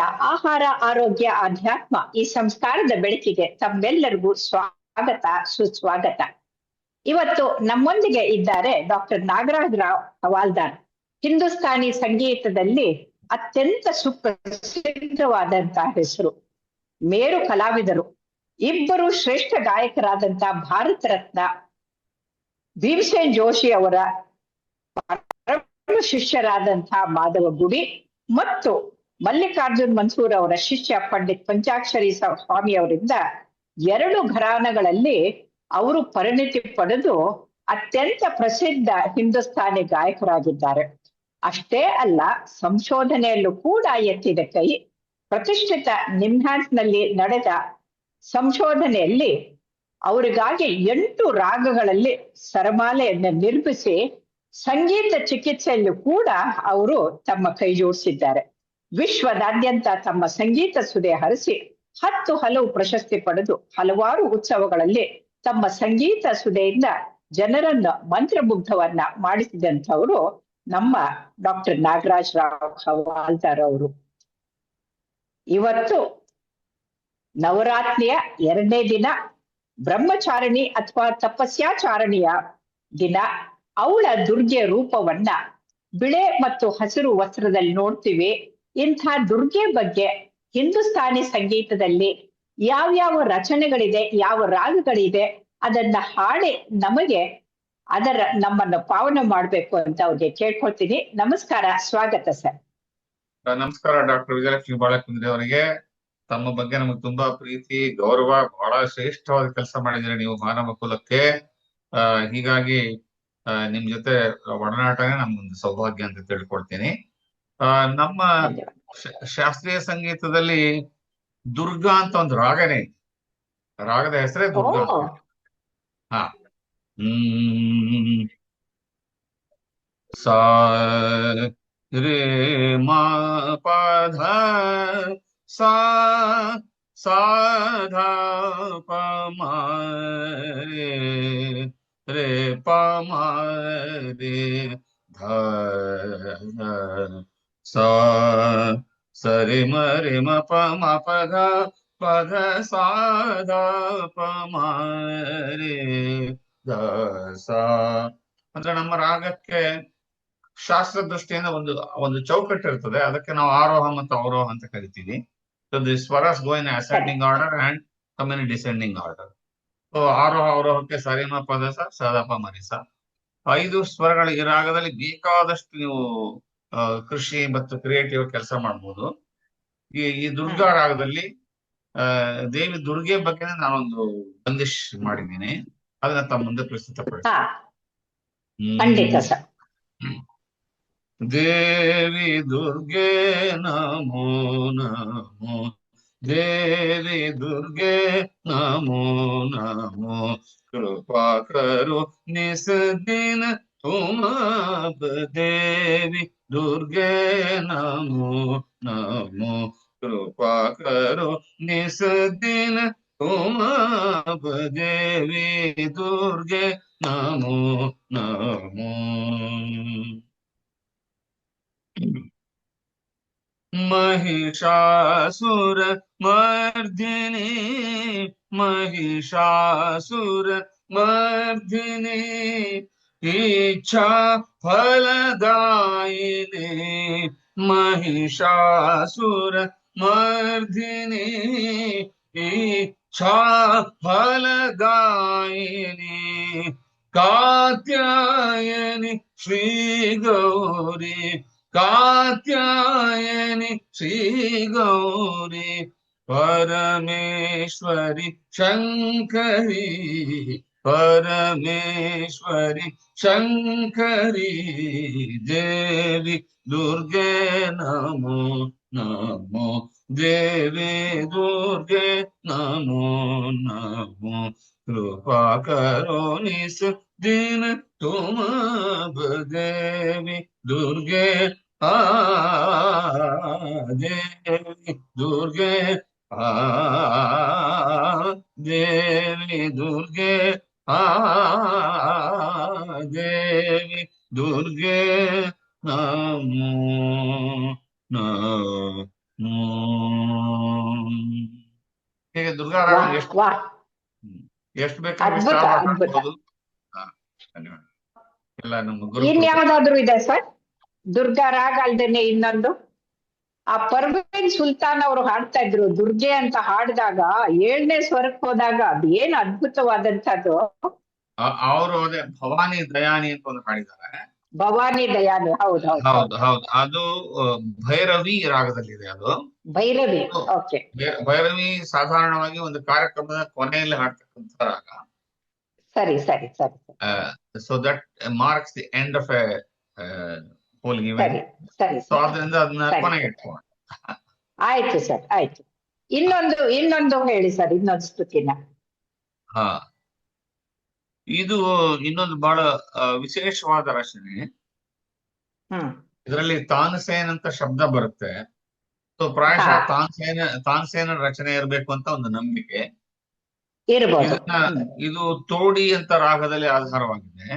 ಆಹಾರ, ಆರೋಗ್ಯ ಆಧ್ಯಾತ್ಮ ಈ ಸಂಸ್ಕಾರದ ಬೆಳಕಿಗೆ ತಮ್ಮೆಲ್ಲರಿಗೂ ಸ್ವಾಗತ, ಸುಸ್ವಾಗತ. ಇವತ್ತು ನಮ್ಮೊಂದಿಗೆ ಇದ್ದಾರೆ ಡಾಕ್ಟರ್ ನಾಗರಾಜ್ ರಾವ್ ಹವಾಲ್ದಾರ್. ಹಿಂದೂಸ್ತಾನಿ ಸಂಗೀತದಲ್ಲಿ ಅತ್ಯಂತ ಸುಪ್ರಸಿದ್ಧವಾದಂತಹ ಹೆಸರು, ಮೇರು ಕಲಾವಿದರು. ಇಬ್ಬರು ಶ್ರೇಷ್ಠ ಗಾಯಕರಾದಂತಹ ಭಾರತ ರತ್ನ ಭೀಮಸೇನ್ ಜೋಶಿ ಅವರ ಶಿಷ್ಯರಾದಂತಹ ಮಾಧವ ಗುಡಿ ಮತ್ತು ಮಲ್ಲಿಕಾರ್ಜುನ್ ಮನ್ಸೂರ್ ಅವರ ಶಿಷ್ಯ ಪಂಡಿತ್ ಪಂಚಾಕ್ಷರಿ ಸ್ವಾಮಿ ಅವರಿಂದ ಎರಡು ಘರಾನಗಳಲ್ಲಿ ಅವರು ಪರಿಣಿತಿ ಪಡೆದು ಅತ್ಯಂತ ಪ್ರಸಿದ್ಧ ಹಿಂದೂಸ್ತಾನಿ ಗಾಯಕರಾಗಿದ್ದಾರೆ. ಅಷ್ಟೇ ಅಲ್ಲ, ಸಂಶೋಧನೆಯಲ್ಲೂ ಕೂಡ ಎತ್ತಿದ ಕೈ ಪ್ರತಿಷ್ಠಿತ ನಿಮ್ಹಾನ್ಸ್ನಲ್ಲಿ ನಡೆದ ಸಂಶೋಧನೆಯಲ್ಲಿ ಅವರಿಗಾಗಿ ಎಂಟು ರಾಗಗಳಲ್ಲಿ ಸರಮಾಲೆಯನ್ನು ನಿರ್ಮಿಸಿ ಸಂಗೀತ ಚಿಕಿತ್ಸೆಯಲ್ಲೂ ಕೂಡ ಅವರು ತಮ್ಮ ಕೈ ಜೋಡಿಸಿದ್ದಾರೆ. ವಿಶ್ವದಾದ್ಯಂತ ತಮ್ಮ ಸಂಗೀತ ಸುದೆ ಹರಿಸಿ ಹತ್ತು ಹಲವು ಪ್ರಶಸ್ತಿ ಪಡೆದು ಹಲವಾರು ಉತ್ಸವಗಳಲ್ಲಿ ತಮ್ಮ ಸಂಗೀತ ಸುದೆಯಿಂದ ಜನರನ್ನು ಮಂತ್ರಮುಗ್ಧವನ್ನ ಮಾಡಿಸಿದಂಥವರು ನಮ್ಮ ಡಾಕ್ಟರ್ ನಾಗರಾಜ್ ರಾವ್ ಹವಾಲ್ದಾರ್ ಅವರು. ಇವತ್ತು ನವರಾತ್ರಿಯ ಎರಡನೇ ದಿನ, ಬ್ರಹ್ಮಚಾರಣಿ ಅಥವಾ ತಪಸ್ಯಾಚಾರಣಿಯ ದಿನ. ಅವಳ ದುರ್ಗೆ ರೂಪವನ್ನ ಬಿಳೆ ಮತ್ತು ಹಸಿರು ವಸ್ತ್ರದಲ್ಲಿ ನೋಡ್ತೀವಿ. ಇಂಥ ದುರ್ಗೆ ಬಗ್ಗೆ ಹಿಂದೂಸ್ತಾನಿ ಸಂಗೀತದಲ್ಲಿ ಯಾವ್ಯಾವ ರಚನೆಗಳಿದೆ, ಯಾವ ರಾಗಗಳಿದೆ ಅದನ್ನ ಹಾಡಿ ನಮಗೆ ಅದರ ನಮ್ಮನ್ನು ಪಾವನ ಮಾಡಬೇಕು ಅಂತ ಅವ್ರಿಗೆ ಕೇಳ್ಕೊಳ್ತೀನಿ. ನಮಸ್ಕಾರ, ಸ್ವಾಗತ ಸರ್. ನಮಸ್ಕಾರ ಡಾಕ್ಟರ್ ವಿಜಯಲಕ್ಷ್ಮಿ ಬಾಳಕುಂದ್ರಿ ಅವರಿಗೆ. ತಮ್ಮ ಬಗ್ಗೆ ನಮಗೆ ತುಂಬಾ ಪ್ರೀತಿ, ಗೌರವ, ಬಹಳ ಶ್ರೇಷ್ಠವಾದ ಕೆಲಸ ಮಾಡಿದ್ರೆ ನೀವು ಮಾನವ ಕುಲಕ್ಕೆ. ಹೀಗಾಗಿ ನಿಮ್ ಜೊತೆ ಒಡನಾಟನೇ ನಮ್ಗೊಂದು ಸೌಭಾಗ್ಯ ಅಂತ ತಿಳ್ಕೊಳ್ತೀನಿ. ನಮ್ಮ ಶಾಸ್ತ್ರೀಯ ಸಂಗೀತದಲ್ಲಿ ದುರ್ಗಾ ಅಂತ ಒಂದು ರಾಗನೇ ರಾಗದ ಹೆಸರೇ ದುರ್ಗಾ. ಹಾ. ಹ್ಮ್. ಸಾ ರೇ ಮಾ ಪ ಧಾ ಸಾ ಸಾ ಧಾ ಪ ಮ ರೇ ರೇ ಪ ಮ ರೇ ಧ ಸಾ ಸ ರೇ ಮ ರೇ ಮ ಪ ಮ ಪ ರೇ ಧ ಸಾ ಅಂದ್ರೆ ನಮ್ಮ ರಾಗಕ್ಕೆ ಶಾಸ್ತ್ರ ದೃಷ್ಟಿಯಿಂದ ಒಂದು ಒಂದು ಚೌಕಟ್ಟು ಇರ್ತದೆ. ಅದಕ್ಕೆ ನಾವು ಆರೋಹ ಮತ್ತು ಅವರೋಹ ಅಂತ ಕರಿತೀವಿ. So the ಸ್ವರಸ್ go in ascending order and come in descending order so ಆರೋಹ ಅವರೋಹಕ್ಕೆ ಸರಿಮ ಪದಸ ಸ ಸದಪ ಮರಿಸ ಐದು ಸ್ವರಗಳ ಈ ರಾಗದಲ್ಲಿ ಬೇಕಾದಷ್ಟು ನೀವು ಕೃಷಿ ಮತ್ತು ಕ್ರಿಯೇಟಿವ್ ಕೆಲಸ ಮಾಡ್ಬೋದು. ಈ ಈ ದುರ್ಗಾ ರಾಗದಲ್ಲಿ ಆ ದೇವಿ ದುರ್ಗೆ ಬಗ್ಗೆ ನಾನೊಂದು ಬಂದಿಶ್ ಮಾಡಿದ್ದೀನಿ. ಅದನ್ನ ತಮ್ಮ ಮುಂದೆ ಪ್ರಸ್ತುತ ಹಾ. ಖಂಡಿತ ದೇವಿ ದುರ್ಗೆ ನಮೋ ನಮೋ. ದೇವಿ ದುರ್ಗೆ ನಮೋ ನಮೋ. ಕೃಪಾ ಕರು ನಿಸ್ ದಿನ ತುಮ ದೇವಿ. दुर्गे नमो नमो। कृपा करो निस दिन तुम देवी दुर्गे नमो नमो। महिषासुर मर्दिनी महिषासुर मर्दिनी इच्छा फलदायिनी महिषासुर मर्दिनी इच्छा फलदायिनी कात्यायनि श्रीगौरी कात्यायनि श्रीगौरी परमेश्वरि शङ्करी। परमेश्वरि शङ्करी देवी, दुर्गे नमो नमो, देवी दुर्गे नमो नमो। कृपा करो निस दिन तुम देवी, दुर्गे आ देवी, दुर्गे आ देवी, दुर्गे ಆ ದೇವಿ ದುರ್ಗೆ ನಮೋ ನಮೋ ಹೀಗೆ ದುರ್ಗಾರಾಯಣ ಎಷ್ಟು ಎಷ್ಟು ಬೇಕಾದ್ರೂ ಎಲ್ಲ ನಮ್ಮ ಗುರು ಇನ್ಯಾವುದಾದ್ರೂ ಇದೆ ಸರ್ ದುರ್ಗಾ ರಾಗ ಅಲ್ದೇನೆ ಇನ್ನೊಂದು ಆ ಪರ್ವೇನ್ ಸುಲ್ತಾನ್ ಅವರು ಹಾಡ್ತಾ ಇದ್ರು ದುರ್ಗೆ ಅಂತ ಹಾಡಿದಾಗ ಏಳನೇ ಸ್ವರಕ್ಕೆ ಹೋದಾಗ ಅದು ಏನ್ ಅದ್ಭುತವಾದಂತದ್ದು ಅವರು ಅದೇ ಭವಾನಿ ದಯಾನಿ ಅಂತ ಒಂದು ಹಾಡಿದ್ದಾರೆ. ಭವಾನಿ ದಯಾನಿ ಹೌದು ಹೌದು. ಹೌದು ಅದು ಭೈರವಿ ರಾಗದಲ್ಲಿದೆ ಅದು. ಭೈರವಿ ಓಕೆ. ಭೈರವಿ ಸಾಧಾರಣವಾಗಿ ಒಂದು ಕಾರ್ಯಕ್ರಮದ ಕೊನೆಯಲ್ಲಿ ಹಾಡ್ತಕ್ಕಂಥ ರಾಗ. ಸರಿ ಸರಿ ಸರಿ so that marks the end of a ಸರಿ ಸೊ ಅದರಿಂದ ಅದನ್ನ ಸರಿ. ಕೊನೆಗೆ ಇಟ್ಕೊಂಡು ಆಯ್ತು ಸರ್ ಆಯ್ತು. ಇನ್ನೊಂದು ಇನ್ನೊಂದು ಹೇಳಿ ಸರ್ ಇನ್ನೊಂದು ಸ್ತುತಿನ ಹಾ. ಇದು ಇನ್ನೊಂದು ಬಹಳ ಆ, ವಿಶೇಷವಾದ ರಚನೆ. ಹ್ಮ್. ಇದರಲ್ಲಿ ತಾನಸೇನ್ ಅಂತ ಶಬ್ದ ಬರುತ್ತೆ. ಸೊ ಪ್ರಾಯಶಃ ಹಾ. ತಾನ್ಸೇನ ತಾನ್ಸೇನ ರಚನೆ ಇರಬೇಕು ಅಂತ ಒಂದು ನಂಬಿಕೆ. ಇರ್ಬೋದು. ಇದನ್ನ ಹ್ಮ್. ಇದು ತೋಡಿ ಅಂತ ರಾಗದಲ್ಲಿ ಆಧಾರವಾಗಿದೆ.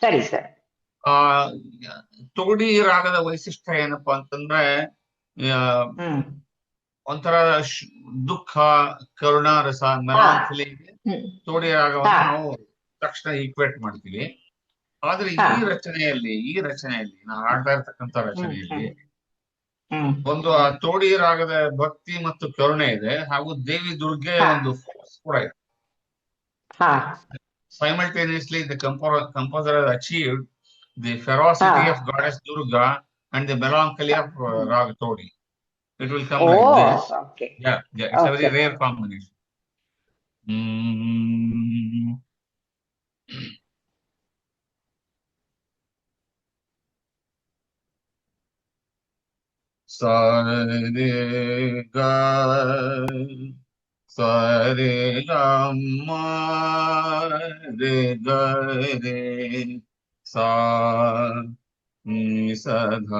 ಸರಿ ಸರ್. ಆ ತೋಡಿ ರಾಗದ ವೈಶಿಷ್ಟ್ಯ ಏನಪ್ಪಾ ಅಂತಂದ್ರೆ ಒಂಥರ ದುಃಖ ಕರುಣಾರಸ ರಸ ಹ್ಮ್. ತೋಡಿ ರಾಗವನ್ನು ನಾವು ತಕ್ಷಣ ಈಕ್ವೇಟ್ ಮಾಡ್ತೀವಿ. ಆದ್ರೆ ಈ ರಚನೆಯಲ್ಲಿ ಈ ರಚನೆಯಲ್ಲಿ ನಾವು ಹಾಡ್ತಾ ಇರ್ತಕ್ಕಂಥ ರಚನೆಯಲ್ಲಿ ಒಂದು ಆ ತೋಡಿ ರಾಗದ ಭಕ್ತಿ ಮತ್ತು ಕರುಣೆ ಇದೆ ಹಾಗೂ ದೇವಿ ದುರ್ಗೆ ಒಂದು ಫೋರ್ಸ್ ಕೂಡ ಇದೆ. Simultaneously the composer achieved the ferocity ah. of goddess Durga and the melancholy of uh, mm-hmm. Ragatodi. It will come oh, like this. Okay. Yeah, yeah, it's okay. a very rare combination. Mm. Sarega, Sarega, Marega, ಸಾಧ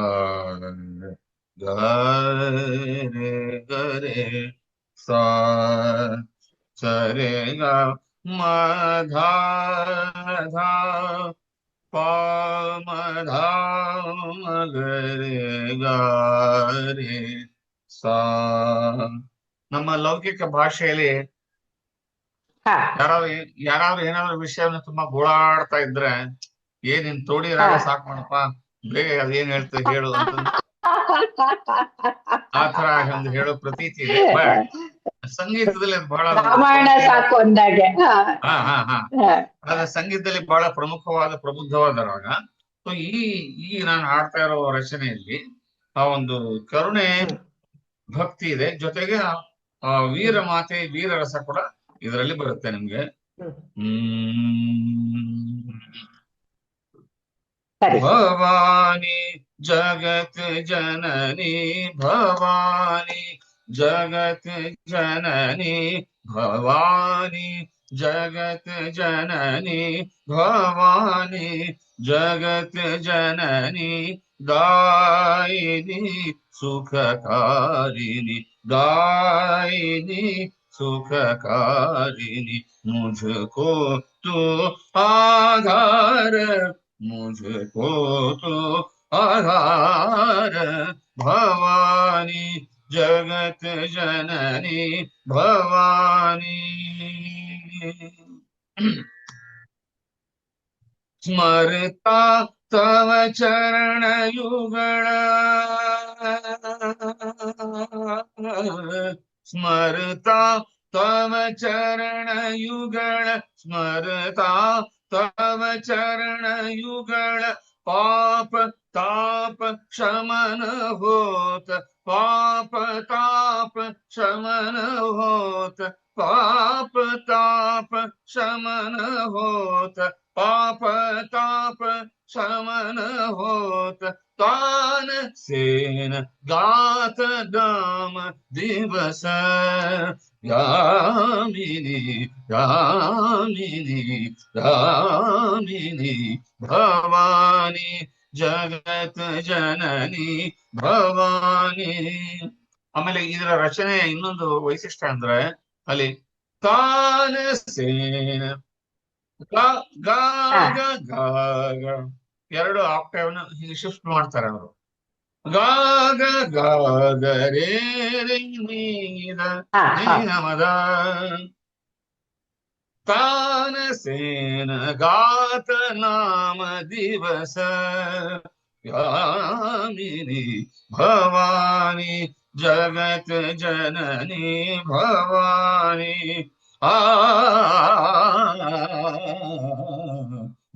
ಗರೆ ಸಾ ಸ ರೇ ಗ ಮಧ ಧ ಪಾ ಮಧಾ ಮ ಗ ರೆ ಸಾ ನಮ್ಮ ಲೌಕಿಕ ಭಾಷೆಲಿ ಯಾರ ಯಾರಾದ್ರು ಏನಾದ್ರು ವಿಷಯವನ್ನು ತುಂಬಾ ಗೂಳಾಡ್ತಾ ಇದ್ರೆ ಏನ್ ನಿನ್ ತೋಡಿ ರಾಗ. ಸಾಕ್ ಮಾಡಪ್ಪ? ಬೇಗ ಅದೇನ್ ಹೇಳ್ತ ಹೇಳು ಅಂತ ಆ ತರ ಒಂದು ಹೇಳೋ ಪ್ರತೀತಿ ಇದೆ. ಬಟ್ ಸಂಗೀತದಲ್ಲಿ ಬಹಳ ರಾಮಾಯಣ ಸಾಕು ಅಂದಾಗೆ. ಹಾ. ಹಾ ಹಾ ಹಾ. ಹಾ. ಆದ್ರೆ ಸಂಗೀತದಲ್ಲಿ ಬಹಳ ಪ್ರಮುಖವಾದ ಪ್ರಬುದ್ಧವಾದ ರಾಗ. ಸೊ ಈ ಈ ನಾನು ಹಾಡ್ತಾ ಇರೋ ರಚನೆಯಲ್ಲಿ ಆ ಒಂದು ಕರುಣೆ ಭಕ್ತಿ ಇದೆ. ಜೊತೆಗೆ ಆ ವೀರ ಮಾತೆ ವೀರ ರಸ ಕೂಡ ಇದರಲ್ಲಿ ಬರುತ್ತೆ ನಿಮ್ಗೆ. ಹ್ಮ್. भवानी, जगत जननी, भवानी, जगत जननी, भवानी, जगत जननी, भवानी, जगत जननी दायिनी सुखकारिणी दायिनी सुखकारिणी, मुझको तो आधार मुझको तो आधार, भवानी, जगत जननी, भवानी। स्मरता तव चरण युगण। स्मरता तव चरण युगण। स्मरता तव चरण युगण पाप ताप शमन होत, पाप ताप शमन होत, पाप ताप शमन होत पाप ताप शमन होत तान सेन गात दाम दिवस यामिनी यामिनी यामिनी भवानी ಜಗತ್ ಜನನಿ ಭವಾನಿ ಆಮೇಲೆ ಇದರ ರಚನೆಯ ಇನ್ನೊಂದು ವೈಶಿಷ್ಟ್ಯ ಅಂದ್ರೆ ಅಲ್ಲಿ ತಾನಸೇನ ಗ ಗ ಗ ಗ ಗ. ಎರಡು ಆಕ್ಟೇವ್ನ ಹೀಗೆ ಶಿಫ್ಟ್ ಮಾಡ್ತಾರೆ ಅವರು. ಗಾಗ ಗಾಗ ರೇ ರೇ ನೀದ ನೀನಮದ ತಾನಸೇನ ಗಾತ ನಾಮ ದಿವಸ ಯಾಮಿನಿ ಭವಾನಿ ಜಗತ್ ಜನನಿ ಭವಾನಿ. ಆ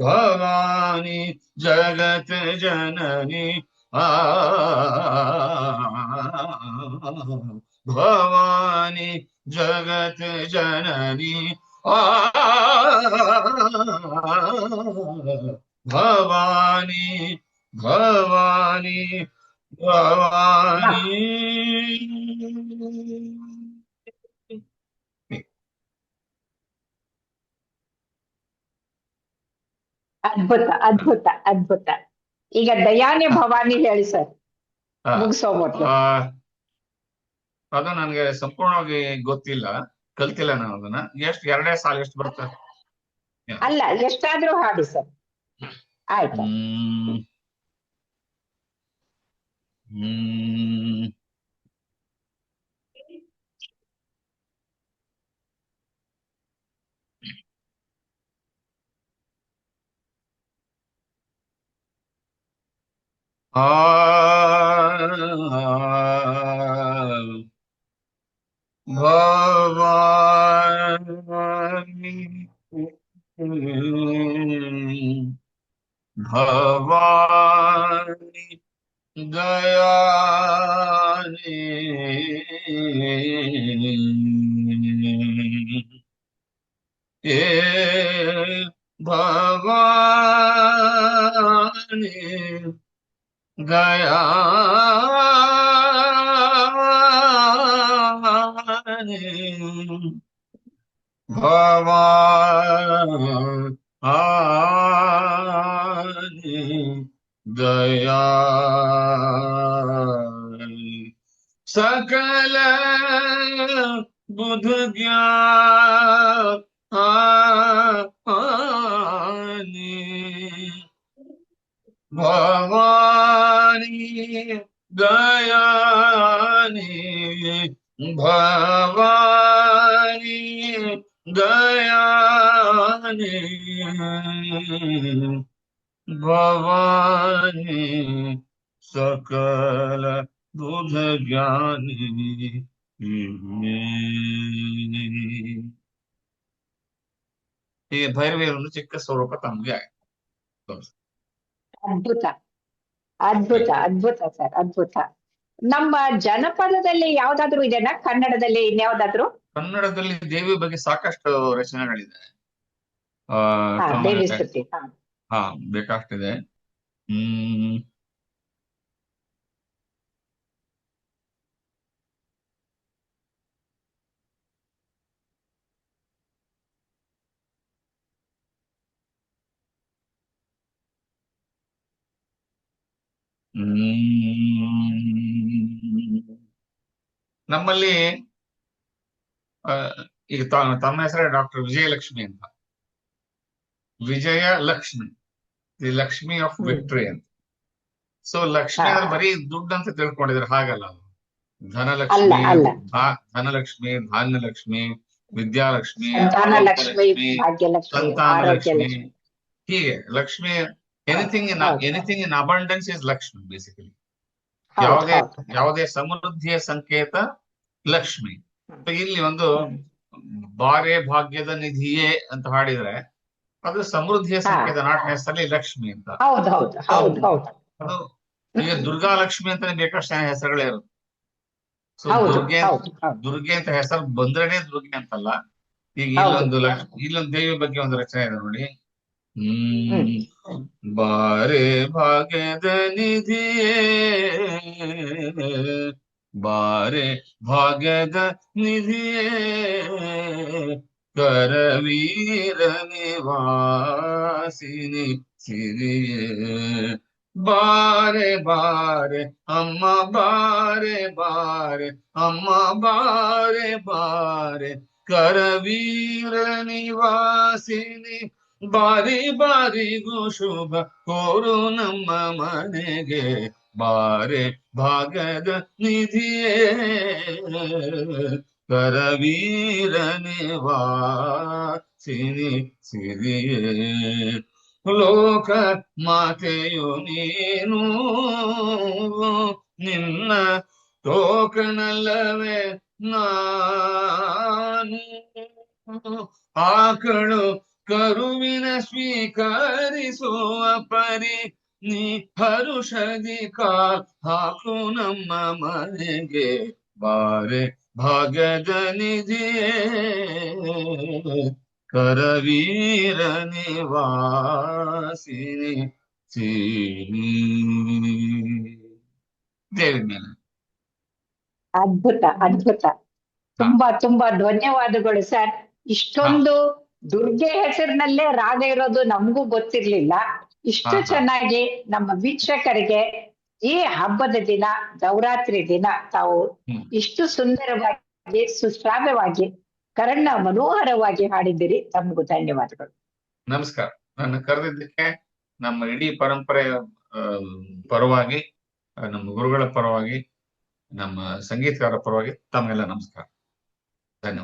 ಭವಾನಿ ಜಗತ್ ಜನನಿ ಆ ಭವಾನಿ ಜಗತ್ ಜನನಿ ಆ ಭವಾನಿ ಭವಾನಿ ಭವಾನಿ ಅದ್ಭುತ ಅದ್ಭುತ ಅದ್ಭುತ. ಈಗ ದಯಾನಿ ಭವಾನಿ ಹೇಳಿ ಸರ್. ಮುಗಿಸೋ ಮೊದಲು. ಅದು ನನಗೆ ಸಂಪೂರ್ಣವಾಗಿ ಗೊತ್ತಿಲ್ಲ. ಕಲ್ತಿಲ್ಲ ನಾನು ಅದನ್ನ. ಎಷ್ಟು ಎರಡೇ ಸಾಲ ಎಷ್ಟು ಬರುತ್ತೆ? ಅಲ್ಲ ಎಷ್ಟಾದ್ರೂ ಹಾಡಿ ಸರ್. ಆಯ್ತು. ಹ್ಮ್. ಆ ಭವಾನಿ ಭವಾನಿ ದಯಾನಿ ಏ ದಯಾನಿ ಭವಾನಿ ದಯಾನಿ ಸಕಲ ಬುಧ ಜ್ಞಾನಿ ಭವಾನಿ ದಯಾನಿ ಭವಾನಿ ದಯಾನಿ ಭವಾನಿ ಸಕಲ ಬುಧ ಜ್ಞಾನಿ ಹೀಗೆ ಭೈರವಿ ಒಂದು ಚಿಕ್ಕ ಸ್ವರೂಪ ತಮಗೆ ಆಯ್ತು ಅದ್ಭುತ ಅದ್ಭುತ ಸರ್ ಅದ್ಭುತ. ನಮ್ಮ ಜನಪದದಲ್ಲಿ ಯಾವ್ದಾದ್ರು ಇದೆನಾ? ಕನ್ನಡದಲ್ಲಿ ಇನ್ಯಾವ್ದಾದ್ರು? ಕನ್ನಡದಲ್ಲಿ ದೇವಿ ಬಗ್ಗೆ ಸಾಕಷ್ಟು ರಚನೆಗಳಿದೆ. ಹಾ ಹಾ. ಹ್ಮ್. ನಮ್ಮಲ್ಲಿ ಈಗ ತಮ್ಮ ಹೆಸರೇ ಡಾಕ್ಟರ್ ವಿಜಯಲಕ್ಷ್ಮಿ ಅಂತ. Vijaya Lakshmi. The Lakshmi of victory ಅಂತ. ಸೊ ಲಕ್ಷ್ಮಿ ಅಂದ್ರೆ ಬರೀ ದುಡ್ಡು ಅಂತ ತಿಳ್ಕೊಂಡಿದ್ರೆ ಹಾಗಲ್ಲ ಅದು. ಧನಲಕ್ಷ್ಮಿ ಧನಲಕ್ಷ್ಮಿ ಧಾನ್ಯಲಕ್ಷ್ಮಿ ವಿದ್ಯಾಲಕ್ಷ್ಮಿ ಸಂತಾನ ಲಕ್ಷ್ಮಿ ಹೀಗೆ Lakshmi anything in anything in abundance is Lakshmi basically ಯಾವುದೇ ಯಾವುದೇ ಸಮೃದ್ಧಿಯ ಸಂಕೇತ ಲಕ್ಷ್ಮಿ. ಇಲ್ಲಿ ಒಂದು. ಬಾರೆ ಭಾಗ್ಯದ ನಿಧಿಯೇ ಅಂತ ಹಾಡಿದ್ರೆ ಅದು ಸಮೃದ್ಧಿಯ ಸಂಕೇತ ನಾಟಕ ಹೆಸರಲ್ಲಿ ಲಕ್ಷ್ಮಿ ಅಂತ. ಅದು ಈಗ ದುರ್ಗಾ ಲಕ್ಷ್ಮಿ ಅಂತಾನೆ ಬೇಕಷ್ಟು ಹೆಸರುಗಳೇ ಇರುತ್ತೆ. ಸೊ ದುರ್ಗೆ ದುರ್ಗೆ ಅಂತ ಹೆಸರು ಬಂದ್ರೆ ದುರ್ಗೆ ಅಂತಲ್ಲ. ಈಗ. ಇಲ್ಲೊಂದು ಲಕ್ಷ್ಮಿ ಇಲ್ಲೊಂದು ದೇವಿ ಬಗ್ಗೆ ಒಂದು ರಚನೆ ಇದೆ ನೋಡಿ. ಹ್ಮ್ ಹ್ಮ್. ಬಾರೆ ಭಾಗ್ಯದ ನಿಧಿಯೇ ಬಾರೆ ಭಾಗ್ಯದ ನಿಧಿಯೇ ಕರವೀರ ನಿವಾಸಿನಿ ಸಿರಿಯೇ ಬಾರೆ ಬಾರೆ ಅಮ್ಮ ಬಾರೆ ಬಾರೆ ಅಮ್ಮ ಬಾರೆ ಬಾರೆ ಕರವೀರ ನಿವಾಸಿನಿ ಬಾರಿ ಬಾರಿಗೂ ಶುಭ ಕೋರು ನಮ್ಮ ಮನೆಗೆ. ಬಾರೆ ಭಾಗದ ನಿಧಿಯೇ ಕರವೀರನೆ ವಾಸಿನಿ ಸಿರಿಯೇ. ಲೋಕ ಮಾತೆಯು ನೀನು, ನಿನ್ನ ಟೋಕನಲ್ಲವೇ ನಾನು. ಆಕಳು ಕರುವಿನ ಸ್ವೀಕರಿಸುವ ಪರಿ ನೀ ಹರುಷದಿ ಕಾಲ್ ಹಾಕು ನಮ್ಮ ಮನೆಗೆ ಬಾರೆ ಭಾಗ್ಯದ ನಿಧಿಯೇ ಕರವೀರ ನಿವಾಸಿನಿ ಅದ್ಭುತ ಅದ್ಭುತ. ತುಂಬಾ ತುಂಬಾ ಧನ್ಯವಾದಗಳು ಸರ್. ಇಷ್ಟೊಂದು ದುರ್ಗೆ ಹೆಸರಿನಲ್ಲೇ ರಾಗ ಇರೋದು ನಮಗೂ ಗೊತ್ತಿರ್ಲಿಲ್ಲ. ಇಷ್ಟು. ಚೆನ್ನಾಗಿ ನಮ್ಮ ವೀಕ್ಷಕರಿಗೆ ಈ ಹಬ್ಬದ ದಿನ ನವರಾತ್ರಿ ದಿನ ತಾವು ಇಷ್ಟು ಸುಂದರವಾಗಿ ಸುಶ್ರಾವ್ಯವಾಗಿ ಕರಣ್ಣ ಮನೋಹರವಾಗಿ ಹಾಡಿದ್ದೀರಿ. ತಮಗೂ ಧನ್ಯವಾದಗಳು. ನಮಸ್ಕಾರ. ನನ್ನ ಕರೆದಿದ್ದಕ್ಕೆ ನಮ್ಮ ಇಡೀ ಪರಂಪರೆಯ ಪರವಾಗಿ ನಮ್ಮ ಗುರುಗಳ ಪರವಾಗಿ ನಮ್ಮ ಸಂಗೀತಗಾರ ಪರವಾಗಿ ತಮಗೆಲ್ಲ ನಮಸ್ಕಾರ. ಧನ್ಯವಾದ.